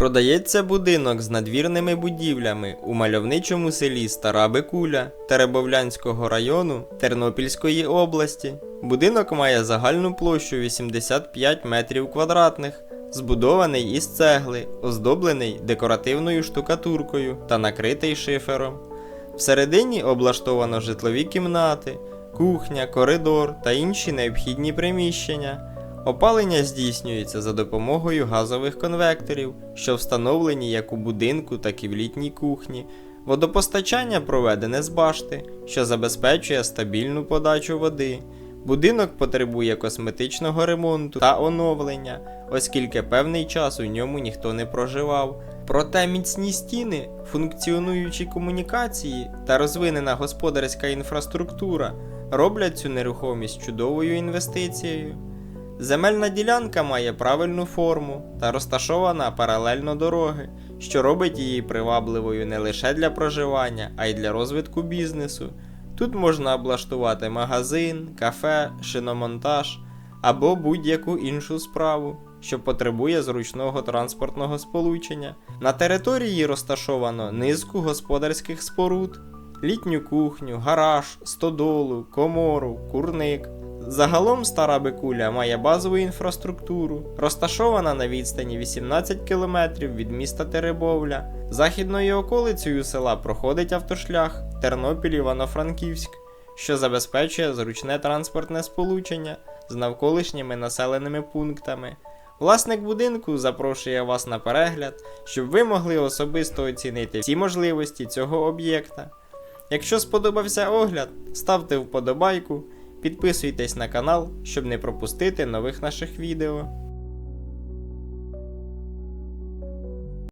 Продається будинок з надвірними будівлями у мальовничому селі Стара Бекуля Теребовлянського району Тернопільської області. Будинок має загальну площу 85 метрів квадратних, збудований із цегли, оздоблений декоративною штукатуркою та накритий шифером. Всередині облаштовано житлові кімнати, кухня, коридор та інші необхідні приміщення. Опалення здійснюється за допомогою газових конвекторів, що встановлені як у будинку, так і в літній кухні. Водопостачання проведене з башти, що забезпечує стабільну подачу води. Будинок потребує косметичного ремонту та оновлення, оскільки певний час у ньому ніхто не проживав. Проте міцні стіни, функціонуючі комунікації та розвинена господарська інфраструктура роблять цю нерухомість чудовою інвестицією. Земельна ділянка має правильну форму та розташована паралельно дороги, що робить її привабливою не лише для проживання, а й для розвитку бізнесу. Тут можна облаштувати магазин, кафе, шиномонтаж або будь-яку іншу справу, що потребує зручного транспортного сполучення. На території розташовано низку господарських споруд, літню кухню, гараж, стодолу, комору, курник. Загалом стара Бекуля має базову інфраструктуру, розташована на відстані 18 км від міста Теребовля. Західною околицею села проходить автошлях Тернопіль-Івано-Франківськ, що забезпечує зручне транспортне сполучення з навколишніми населеними пунктами. Власник будинку запрошує вас на перегляд, щоб ви могли особисто оцінити всі можливості цього об'єкта. Якщо сподобався огляд, ставте вподобайку, підписуйтесь на канал, щоб не пропустити нових наших відео.